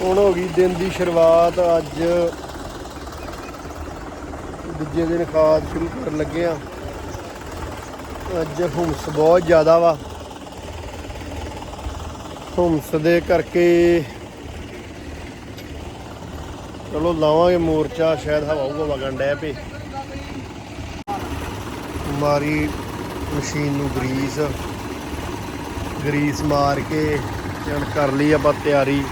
ਹੁਣ ਹੋ ਗਈ ਦਿਨ ਦੀ ਸ਼ੁਰੂਆਤ। ਅੱਜ ਦੂਜੇ ਦਿਨ ਖਾਦ ਸ਼ੁਰੂ ਕਰਨ ਲੱਗੇ ਆ। ਅੱਜ ਹੁਮਸ ਬਹੁਤ ਜ਼ਿਆਦਾ ਵਾ। ਹੁਮਸ ਦੇ ਕਰਕੇ ਚਲੋ ਲਾਵਾਂਗੇ ਮੋਰਚਾ, ਸ਼ਾਇਦ ਹਵਾ ਹਵਾ ਵਗਣ ਡੈ ਪਏ ਮਾਰੀ ਮਸ਼ੀਨ ਨੂੰ ਗਰੀਸ ਗਰੀਸ ਮਾਰ ਕੇ ਹੁਣ ਕਰ ਲਈ ਆਪਾਂ ਤਿਆਰੀ।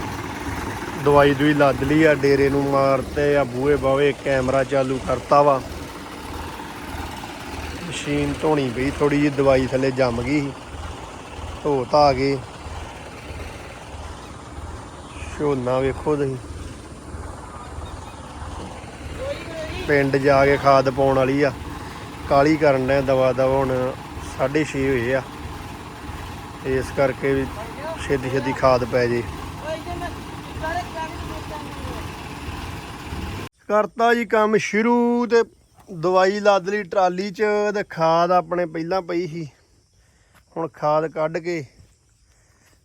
ਦਵਾਈ ਦੂਈ ਲੱਦ ਲਈ ਆ, ਡੇਰੇ ਨੂੰ ਮਾਰਤੇ ਆ, ਬੂਹੇ ਬਾਵੇ ਕੈਮਰਾ ਚਾਲੂ ਕਰਤਾ ਵਾ। ਮਸ਼ੀਨ ਧੋਣੀ ਪਈ ਥੋੜੀ ਜਿਹੀ ਦਵਾਈ ਥੱਲੇ ਜੰਮ ਗਈ ਸੀ। ਧੋ ਧਾ ਕੇ। ਝੋਨਾ ਵੇਖੋ ਤੁਸੀਂ। ਪਿੰਡ ਜਾ ਕੇ ਖਾਦ ਪਾਉਣ ਵਾਲੀ ਆ। ਕਾਲੀ ਕਰਨ ਦੇ ਦਵਾ ਦਵਾ ਹੁਣ 6:30 ਹੋਏ ਆ। ਇਸ ਕਰਕੇ ਵੀ ਛੇਤੀ ਛੇਤੀ ਖਾਦ ਪੈ ਜੇ। ਕਰਤਾ ਜੀ ਕੰਮ ਸ਼ੁਰੂ ਤੇ ਦਵਾਈ ਲੱਦ ਲਈ ਟਰਾਲੀ 'ਚ ਤੇ ਖਾਦ ਆਪਣੇ ਪਹਿਲਾਂ ਪਈ ਸੀ। ਹੁਣ ਖਾਦ ਕੱਢ ਕੇ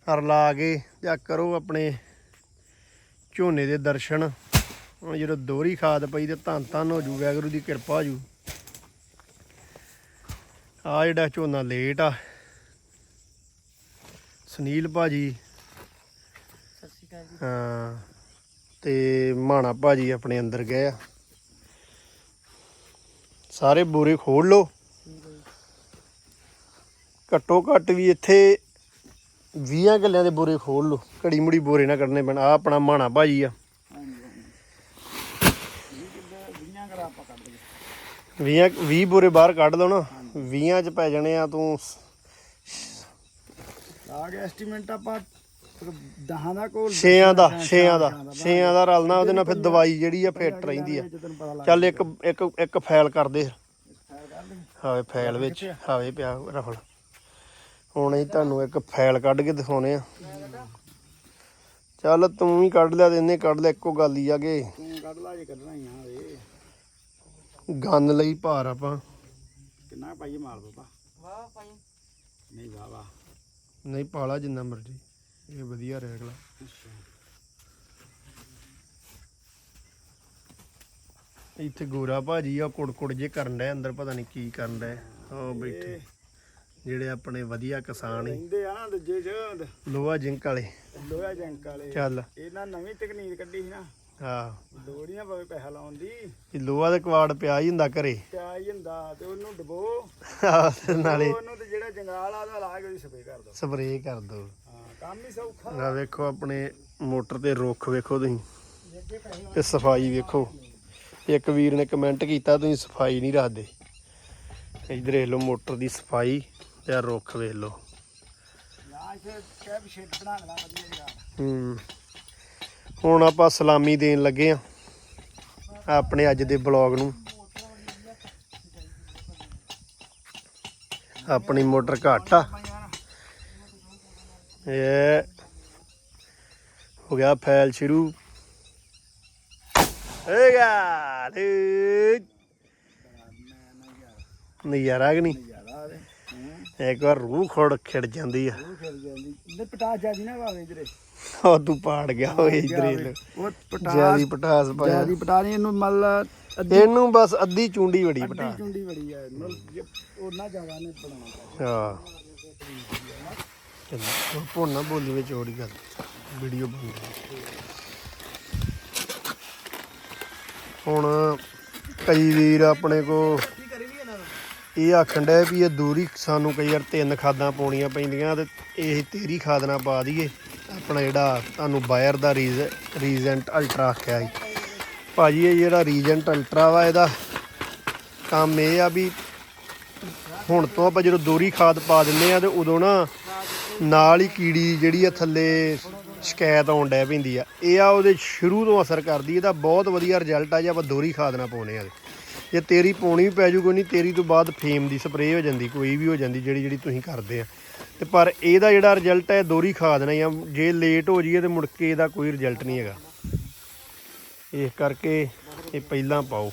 ਰਲਾ ਕੇ ਜਾਂ ਕਰੋ ਆਪਣੇ ਝੋਨੇ ਦੇ ਦਰਸ਼ਨ। ਹੁਣ ਜਦੋਂ ਦੋਹਰੀ ਖਾਦ ਪਈ ਤੇ ਧੰਨ ਧੰਨ ਹੋ ਜੂ ਵੈਗਰੂ ਦੀ ਕਿਰਪਾ ਹੋ ਜੂ। ਆ ਜਿਹੜਾ ਝੋਨਾ ਲੇਟ ਆ। ਸੁਨੀਲ ਭਾਜੀ ਹਾਂ ਤੇ ਮਾਣਾ ਭਾਜੀ ਆਪਣੇ ਅੰਦਰ ਗਏ ਆ। ਸਾਰੇ ਬੋਰੇ ਖੋਲ ਲੋ ਠੀਕ ਹੈ ਜੀ ਘੱਟੋ ਘੱਟ ਵੀ ਇੱਥੇ 20 ਗੱਲਿਆਂ ਦੇ ਬੋਰੇ ਖੋਲ ਲੋ ਘੜੀ ਮੁੜੀ ਬੋਰੇ ਨਾ ਕੱਢਨੇ ਪੈਣ। ਆ ਆਪਣਾ ਮਾਣਾ ਭਾਜੀ ਆ। ਹਾਂਜੀ ਹਾਂਜੀ ਵੀਹ ਕਿੱਲੇ ਵੀਹਾਂ ਕਰਾ ਆਪਾਂ ਕੱਢ ਲਈਏ 20 20 ਬੋਰੇ ਬਾਹਰ ਕੱਢ ਲਓ ਨਾ। 20 ਚ ਪੈ ਜਾਣੇ ਆ ਤੂੰ। ਆ ਗਿਆ ਐਸਟੀਮੇਟ ਆਪਾਂ ਦਹਾਂ ਦਾ ਕੋਲ ਛੇਆਂ ਦਾ ਛੇਆਂ ਦਾ ਛੇਆਂ ਦਾ ਰਲਣਾ ਉਹਦੇ ਨਾਲ ਫਿਰ ਦਵਾਈ ਜਿਹੜੀ ਆ ਫਿੱਟ ਰਹਿੰਦੀ ਆ। ਚੱਲ ਇੱਕ ਇੱਕ ਇੱਕ ਫਾਈਲ ਕਰ ਦੇ। ਫਾਇਰ ਕਰ ਲਈ ਹਾਵੇ ਫਾਈਲ ਵਿੱਚ ਹਾਵੇ ਪਿਆ ਰਫਲ ਹੁਣ ਅਸੀਂ ਤੁਹਾਨੂੰ ਇੱਕ ਫਾਈਲ ਕੱਢ ਕੇ ਦਿਖਾਉਨੇ ਆ। ਚੱਲ ਤੂੰ ਵੀ ਕੱਢ ਲਿਆ ਤੇ ਇਹਨੇ ਕੱਢ ਲਿਆ ਇੱਕੋ ਗੱਲ ਹੀ ਆ ਕਿ ਤੂੰ ਕੱਢ ਲਾ ਜੇ ਕੱਢਣਾ ਹੀ ਆ ਵੇ। ਗੰਨ ਲਈ ਭਾਰ ਆਪਾਂ। ਕਿੰਨਾ ਪਾਈਏ ਮਾਲ ਬਾਬਾ? ਵਾਹ ਪਾਈ ਨਹੀਂ ਵਾਹ ਵਾਹ। ਨਹੀਂ ਪਾਲਾ ਜਿੰਨਾ ਮਰਜ਼ੀ। ਇਹ ਵਧੀਆ ਰਹੇਗਾ ਇੱਥੇ ਗੋਰਾ ਭਾਜੀ ਆ ਕੁੜ ਕੁੜ ਜੇ ਕਰਨ ਡਿਆ ਅੰਦਰ ਪਤਾ ਨਹੀਂ ਕੀ ਕਰਨ ਡਿਆ ਉਹ ਬੈਠੇ। ਜਿਹੜੇ ਆਪਣੇ ਵਧੀਆ ਕਿਸਾਨ ਹੀ। ਰਹਿੰਦੇ ਆ ਨਾ ਦੂਜੇ ਚ ਲੋਹਾ ਜਿੰਕ ਵਾਲੇ। ਲੋਹਾ ਜੰਕ ਵਾਲੇ। ਚੱਲ। ਇਹਨਾਂ ਨਵੀਂ ਤਕਨੀਕ ਕੱਢੀ ਸੀ ਨਾ। ਹਾਂ ਲੋੜੀਆਂ ਪਵੇ ਪੈਸਾ ਲਾਉਣ ਦੀ। ਇਹ ਲੋਹਾ ਦਾ ਕਵਾੜ ਪਿਆ ਹੀ ਹੁੰਦਾ ਘਰੇ। ਪਿਆ ਹੀ ਹੁੰਦਾ ਤੇ ਉਹਨੂੰ ਡਬੋ। ਆਹ ਤੇ ਨਾਲੇ ਉਹਨੂੰ ਤੇ ਜਿਹੜਾ ਜੰਗਾਲ ਆ ਉਹਦਾ ਲਾ ਕੇ ਉਹਦੀ ਸਪਰੇ ਕਰ ਦੋ। ਸਪਰੇਅ ਕਰ ਦੋ। ਕੰਮ ਹੀ ਸੌਖਾ ਆ ਵੇਖੋ ਆਪਣੇ ਮੋਟਰ ਤੇ ਰੁੱਖ ਵੇਖੋ ਤੁਸੀਂ ਤੇ ਸਫ਼ਾਈ ਵੇਖੋ। ਇੱਕ ਵੀਰ ਨੇ ਕਮੈਂਟ ਕੀਤਾ, ਤੁਸੀਂ ਸਫ਼ਾਈ ਨਹੀਂ ਰੱਖਦੇ। ਇਧਰ ਦੇਖ ਲਓ ਮੋਟਰ ਦੀ ਸਫ਼ਾਈ ਤੇ ਆਹ ਰੁੱਖ ਵੇਖ ਲਓ। ਜਾਂ ਹੂੰ। ਹੁਣ ਆਪਾਂ ਸਲਾਮੀ ਦੇਣ ਲੱਗੇ ਆ ਆਪਣੇ ਅੱਜ ਦੇ ਬਲੌਗ ਨੂੰ। ਆਪਣੀ ਮੋਟਰ ਘੱਟ ਆ। ਇਹ ਹੋ ਗਿਆ ਫੈਲ ਸ਼ੁਰੂ। ਯਾਰ ਨਜ਼ਾਰਾ ਕਿ ਨਹੀਂ? ਜ਼ਿਆਦਾ ਆਵੇ ਇੱਕ ਵਾਰ ਰੂਹ ਖੋੜ ਖਿੜ ਜਾਂਦੀ ਆ। ਉਹ ਫਿਰ ਜਾਂਦੀ। ਇਹਦੇ ਪਟਾਸ ਜਾਂਦੀ ਨਾ ਭਾਵੇਂ ਇਧਰੇ। ਉਹ ਤੂੰ ਪਾੜ ਗਿਆ ਓਏ ਇਧਰ ਉਹ ਪਟਾਸ ਜਿਆਦੀ ਪਟਾਸ ਪਾਇਆ। ਜਿਆਦੀ ਪਟਾਸ ਨਹੀਂ ਇਹਨੂੰ ਮੱਲ ਅੱਧੀ ਇਹਨੂੰ ਬਸ ਅੱਧੀ ਚੁੰਡੀ ਵੜੀ ਅੱਧੀ ਪਟਾਸ। ਚੁੰਡੀ ਬੜੀ ਆ। ਮਤਲਬ ਉਹਨਾਂ ਜ਼ਿਆਦਾ ਨੇ ਪੜਾਉਣਾ ਹਾਂ। ਚਲੋ ਉਹ ਭੁੰਨਾ ਬੋਲੀ ਵਿੱਚ ਹੋਰ ਹੀ ਗੱਲ। ਵੀਡੀਓ ਬਣ ਗਈ। ਹੁਣ ਕਈ ਵੀਰ ਆਪਣੇ ਕੋ ਇਹ ਆਖਣ ਡਿਆ ਵੀ ਇਹ ਦੂਰੀ ਸਾਨੂੰ ਕਈ ਵਾਰ ਤਿੰਨ ਖਾਦਾਂ ਪਾਉਣੀਆਂ ਪੈਂਦੀਆਂ ਤੇ ਇਹ ਤੇਰੀ ਖਾਦ ਨਾ ਪਾ ਦਈਏ। ਆਪਣਾ ਜਿਹੜਾ ਤੁਹਾਨੂੰ ਬਾਇਰ ਦਾ ਰੀਜ, ਰੀਜੈਂਟ ਅਲਟਰਾ ਆਖਿਆ ਸੀ। ਭਾਜੀ, ਇਹ ਜਿਹੜਾ ਰੀਜੈਂਟ ਅਲਟਰਾ ਵਾ ਇਹਦਾ ਕੰਮ ਇਹ ਆ ਵੀ ਹੁਣ ਤੋਂ ਆਪਾਂ ਜਦੋਂ ਦੋਰੀ ਖਾਦ ਪਾ ਦਿੰਦੇ ਆ ਤੇ ਉਦੋਂ ਨਾ ਨਾਲ ਹੀ ਕੀੜੀ ਜਿਹੜੀ ਆ ਥੱਲੇ ਸ਼ਿਕਾਇਤ ਆਉਣ ਡੈ ਪੈਂਦੀ ਆ। ਇਹ ਆ ਉਹਦੇ ਸ਼ੁਰੂ ਤੋਂ ਅਸਰ ਕਰਦੀ ਇਹਦਾ ਬਹੁਤ ਵਧੀਆ ਰਿਜ਼ਲਟ ਆ ਜੇ ਆਪਾਂ ਦੋਰੀ ਖਾਦ ਨਾ ਪਾਉਨੇ ਆ ਜੇ ਤੇਰੀ ਪਾਉਣੀ ਵੀ ਪੈ ਜੂ ਕੋਈ ਨਹੀਂ ਤੇਰੀ ਤੋਂ ਬਾਅਦ ਫੇਮ ਦੀ ਸਪਰੇਅ ਹੋ ਜਾਂਦੀ, ਕੋਈ ਵੀ ਹੋ ਜਾਂਦੀ ਜਿਹੜੀ ਜਿਹੜੀ ਤੁਸੀਂ ਕਰਦੇ ਆ। ਤੇ ਪਰ ਇਹਦਾ ਜਿਹੜਾ ਰਿਜ਼ਲਟ ਹੈ ਦੋਰੀ ਖਾਦ ਨਾਲ ਜਾਂ ਜੇ ਲੇਟ ਹੋ ਜਾਈਏ ਤੇ ਮੁੜ ਕੇ ਇਹਦਾ ਕੋਈ ਰਿਜ਼ਲਟ ਨਹੀਂ ਹੈਗਾ। ਇਸ ਕਰਕੇ ਇਹ ਪਹਿਲਾਂ ਪਾਓ।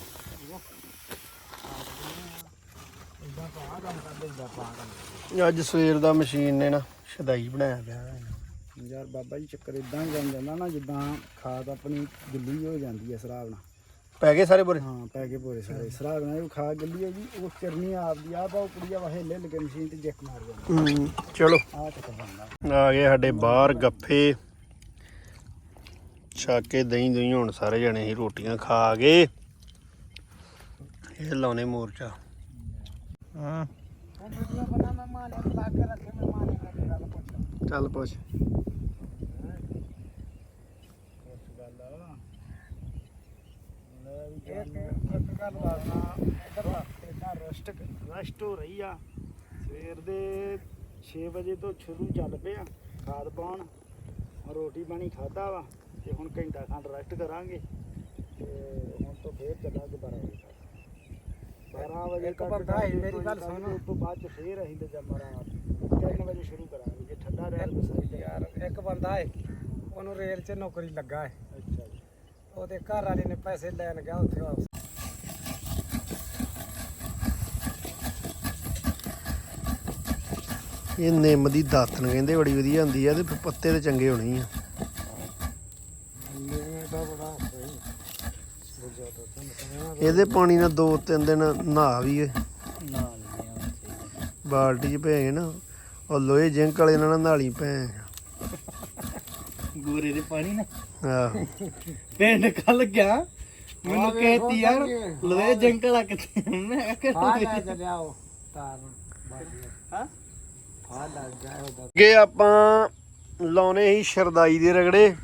ਅੱਜ ਸਵੇਰ ਦਾ ਮਸ਼ੀਨ ਨੇ ਨਾ ਸ਼ਦਾਈ ਬਣਾਇਆ ਪਿਆ ਯਾਰ ਬਾਬਾ ਜੀ ਚੱਕਰ ਇਦਾਂ ਹੀ ਬਣ ਜਾਂਦਾ ਨਾ ਜਿੱਦਾਂ ਖਾਦ ਆਪਣੀ ਗਿੱਲੀ ਹੋ ਜਾਂਦੀ ਹੈ ਸਰਾਬ ਨਾਲ। ਪੈ ਗਏ ਸਾਰੇ ਬੁਰੇ? ਹਾਂ ਪੈ ਕੇ ਪੂਰੇ ਸਾਰੇ। ਸਰਾਬ ਨਾਲ ਉਹ ਖਾਦ ਗਿੱਲੀ ਹੈ ਜੀ ਉਹ ਚਰਨੀ ਆਪਦੀ ਆਪ ਆ ਉਹ ਕੁੜੀਆ ਵਾਹੇ ਲੈ ਲਗੇ ਮਸ਼ੀਨ ਤੇ ਜੈਕ ਮਾਰ ਜਾਂਦੀ ਹੂੰ। ਚਲੋ। ਆਹ ਚੱਕਰ ਬਣਦਾ। ਆ ਗਏ ਸਾਡੇ ਬਾਹਰ ਗੱਫੇ। ਛੱਕ ਕੇ ਦਹੀਂ ਦਹੀਂ ਹੁਣ ਸਾਰੇ ਜਣੇ ਹੀ ਰੋਟੀਆਂ ਖਾ ਗਏ। ਇਹ ਲਾਉਨੇ ਮੋਰਚਾ। ਹਾਂ। ਉਹ ਬਣਾ ਮੈਂ ਮਾਲੇ ਲਾ ਕੇ ਰੱਖੇ ਮੈਂ ਮਾਲੇ ਨਾਲ ਗੱਲ ਪੁੱਛ ਚੱਲ ਪੁੱਛ। ਰਸ਼ਟ ਰਸ਼ਟ ਹੋ ਰਹੀ ਆ। ਸਵੇਰ ਦੇ 6 ਵਜੇ ਤੋਂ ਸ਼ੁਰੂ ਚੱਲ ਪਏ ਆ ਖਾਦ ਪਾਉਣ। ਰੋਟੀ ਪਾਣੀ ਖਾਦਾ ਵਾ ਤੇ ਹੁਣ ਘੰਟਾ ਖੰਡ ਰੈਸਟ ਕਰਾਂਗੇ। ਤੇ ਹੁਣ ਤੋਂ ਫੇਰ ਚੱਲਾਂਗੇ 12 ਵਜੇ ਤੱਕ। 12 ਵਜੇ ਇੱਕ ਤੱਕ ਬੰਦਾ ਮੇਰੀ ਗੱਲ ਸੁਣ। ਉਸ ਤੋਂ ਬਾਅਦ ਚ ਫੇਰ ਅਸੀਂ ਤੇ ਜਮਰਾ 3 ਵਜੇ ਸ਼ੁਰੂ ਕਰਾਂਗੇ ਜੇ ਠੰਡਾ ਰਹਿ ਤਾਂ ਸਹੀ ਯਾਰ ਇੱਕ ਬੰਦਾ ਹੈ ਉਹਨੂੰ ਰੇਲ 'ਚ ਨੌਕਰੀ ਲੱਗਾ ਹੈ। ਅੱਛਾ ਜੀ। ਉਹਦੇ ਘਰ ਵਾਲੇ ਨੇ ਪੈਸੇ ਲੈਣ ਗਿਆ ਉੱਥੇ ਵਾਪਸ। ਇਹ ਨਿੰਮ ਦੀ ਦਾਤਨ ਕਹਿੰਦੇ ਬੜੀ ਵਧੀਆ ਹੁੰਦੀ ਆ ਤੇ ਫਿਰ ਪੱਤੇ ਤੇ ਚੰਗੇ ਹੋਣੇ ਆ। ਮੇਰੇ ਦਾ ਬੜਾ ਸਹੀ ਦੂਜਾ ਤੋਂ ਤੁਹਾਨੂੰ ਇਹਦੇ ਪਾਣੀ ਨਾਲ ਦੋ ਤਿੰਨ ਦਿਨ ਨਹਾ ਵੀ ਏ ਨਹੀਂ ਬਾਲਟੀ 'ਚ ਪੈ ਗਏ ਨਾ। ਉਹ ਲੋਹੇ ਜਿੰਕ ਵਾਲੇ ਨਾਲ ਨਾਲੀ ਪੈ ਗੋਰੇ ਦੇ ਪਾਣੀ ਨਾ। ਆਹੋ। ਪਿੰਡ ਕੱਲ ਗਿਆ। ਮੈਨੂੰ ਕਹਿਤੀ ਯਾਰ ਲੋਏ ਜੰਕਲਾ ਕਿੱਥੇ? ਮੈਂ ਕਿਹਾ ਫਾੜ ਲੈ ਚੱਲਿਆ ਉਹ ਤਾਰ। ਹਾਂ? ਫਾੜ ਲੱਗ ਗਿਆ ਉਹਦਾ ਅੱਗੇ ਆਪਾਂ ਲਾਉਨੇ ਸੀ ਸ਼ਰਦਾਈ ਦੇ ਰਗੜੇ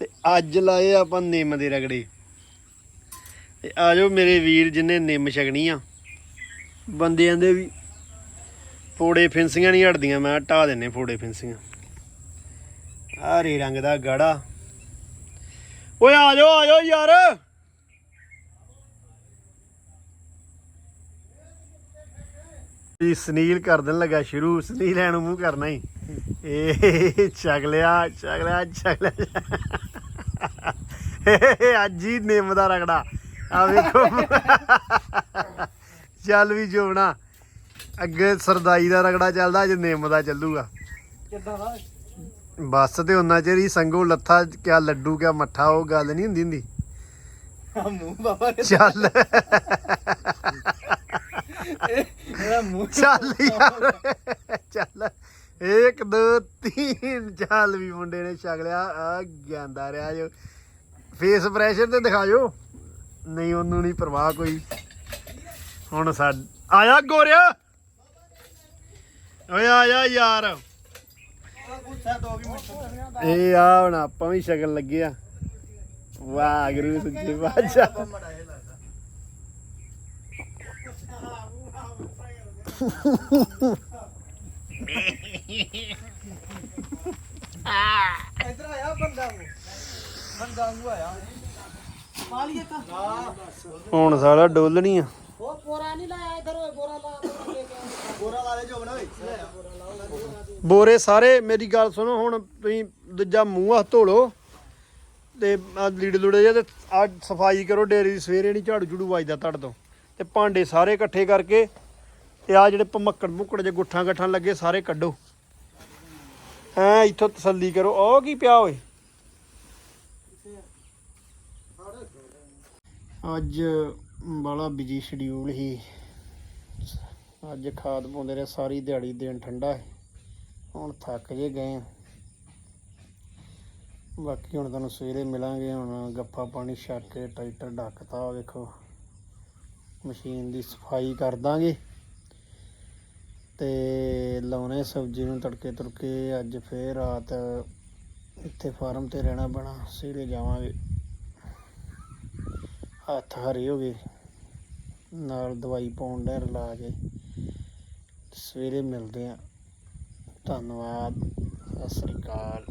ਤੇ ਅੱਜ ਲਾਏ ਆਪਾਂ ਨਿੰਮ ਦੇ ਰਗੜੇ। ਤੇ ਆਜੋ ਮੇਰੇ ਵੀਰ ਜਿਨੇ ਨਿੰਮ ਛਕਣੀ ਆ। ਬੰਦਿਆਂ ਦੇ ਵੀ ਫੋੜੇ ਫਿੰਸੀਆਂ ਨਹੀਂ ਹਟਦੀਆਂ, ਮੈਂ ਢਾ ਦਿੰਨੇ ਫੋੜੇ ਫਿੰਸੀਆਂ। ਆਰੇ ਰੰਗ ਦਾ ਗੜਾ। ਓਏ ਆਜੋ ਆਜੋ ਯਾਰ। ਜੀ ਸੁਨੀਲ ਕਰ ਦੇਣ ਲੱਗਾ ਸ਼ੁਰੂ, ਸੁਨੀਲ ਐ ਨੂੰ ਮੂੰਹ ਕਰਨਾ ਹੀ। ਇਹ ਛਕ ਲਿਆ ਛਕ ਲਿਆ ਛਕ ਲਿਆ ਅੱਜ ਹੀ ਨਿੰਮ ਦਾ ਰਗੜਾ। ਆ ਵੇਖੋ। ਚੱਲ ਵੀ ਜੋਣਾ ਅੱਗੇ ਸਰਦਾਈ ਦਾ ਰਗੜਾ ਚੱਲਦਾ ਅੱਜ ਨਿੰਮ ਦਾ ਚੱਲੂਗਾ। ਕਿੱਦਾਂ ਦਾ? ਬਸ ਤੇ ਉਹਨਾਂ ਚਿਰ ਹੀ ਸੰਗੋ ਲੱਥਾ ਕਿਆ ਲੱਡੂ ਕਿਆ ਮੱਠਾ ਉਹ ਗੱਲ ਨਹੀਂ ਹੁੰਦੀ ਹੁੰਦੀ। ਮੂੰਹ ਬਾਬਾ ਚੱਲ। ਇਹਦਾ ਮੂੰਹ ਚੱਲ ਯਾਰ। ਚੱਲ। ਇੱਕ ਦੋ ਤਿੰਨ। ਚੱਲ ਵੀ ਮੁੰਡੇ ਨੇ ਛਕ ਲਿਆ। ਆ ਗਿਆਂਦਾ ਰਿਹਾ ਜੋ। ਫੇਸ ਪ੍ਰੈਸ਼ਰ ਤੇ ਦਿਖਾਇਓ। ਨਹੀਂ ਉਹਨੂੰ ਨਹੀਂ ਪਰਵਾਹ ਕੋਈ। ਹੁਣ ਸਾ ਆਇਆ ਗੋਰਿਆ। ਓਏ ਯਾਰ ਦੋ ਵੀ ਮਿੰਟ ਇਹ ਆ ਹੁਣ ਆਪਾਂ ਵੀ ਸ਼ਕਲ ਲੱਗੇ ਆ। ਵਾਹ ਗੁਰੂ ਸੱਚੇ ਬਾਦਸ਼ਾਹ ਇਧਰ ਆਇਆ ਬੰਦਾ ਉਹ ਬੰਦਾ ਉਹ ਆਇਆ ਮਾਲੀਏ ਤਾਂ ਹੁਣ ਸਾਲਾ ਡੋਲਣੀ ਆ। ਉਹ ਪੋਰਾ ਨਹੀਂ ਲਾਇਆ ਇਧਰ ਓਏ ਬੋਰਾ ਲਾ। ਬੋਰੇ ਸਾਰੇ, ਮੇਰੀ ਗੱਲ ਸੁਣੋ, ਹੁਣ ਤੁਸੀਂ ਦੂਜਾ ਮੂੰਹ ਹੱਥ ਧੋ ਲਓ ਤੇ ਲੀੜੇ ਲੁੜੇ ਜੇ ਤੇ ਆ ਸਫ਼ਾਈ ਕਰੋ, ਡੇਰੀ ਦੀ ਸਵੇਰੇ ਨਹੀਂ ਝਾੜੂ ਝੂੜੂ ਵੱਜਦਾ ਤੁਹਾਡੇ ਤੋਂ। ਤੇ ਭਾਂਡੇ ਸਾਰੇ ਇਕੱਠੇ ਕਰਕੇ ਤੇ ਆ ਜਿਹੜੇ ਭਮੱਕੜ ਮੁੱਕੜ ਜੇ ਗੁੱਠਾਂ ਗੱਠਾਂ ਲੱਗੇ ਸਾਰੇ ਕੱਢੋ। ਐ ਇੱਥੋਂ ਤਸੱਲੀ ਕਰੋ। ਉਹ ਕੀ ਪਿਆ ਓਏ? ਅੱਜ ਬੜਾ ਬਿਜ਼ੀ ਸ਼ਡਿਊਲ ਹੀ ਅੱਜ ਖਾਦ ਪਾਉਂਦੇ ਰਹੇ, ਸਾਰੀ ਦਿਹਾੜੀ ਦਿਨ ਠੰਡਾ ਹੈ ਹੁਣ ਥੱਕ ਜੇ ਗਏ ਬਾਕੀ ਹੁਣ ਤੁਹਾਨੂੰ ਸਵੇਰੇ ਮਿਲਾਂਗੇ, ਹੁਣ ਗੱਫਾ ਪਾਣੀ ਛੱਕ ਕੇ ਟਰੈਕਟਰ ਢੱਕਤਾ, ਆਹ ਵੇਖੋ। ਮਸ਼ੀਨ ਦੀ ਸਫ਼ਾਈ ਕਰ ਦਾਂਗੇ। ਤੇ ਲਾਉਣੇ ਸਬਜ਼ੀ ਨੂੰ ਤੜਕੇ ਤੁਰਕੇ ਅੱਜ ਫੇਰ ਰਾਤ ਇੱਥੇ ਫਾਰਮ ਤੇ ਰਹਿਣਾ ਬਣਾ ਸਵੇਰੇ ਜਾਵਾਂਗੇ। ਹੱਥ ਹਰੇ ਹੋ ਗਏ, ਨਾਲ ਦਵਾਈ ਪਾਉਣ ਦਾ ਲਾ ਕੇ। ਸਵੇਰੇ ਮਿਲਦੇ ਹਾਂ। ਧੰਨਵਾਦ। ਸਤਿ ਸ੍ਰੀ ਅਕਾਲ।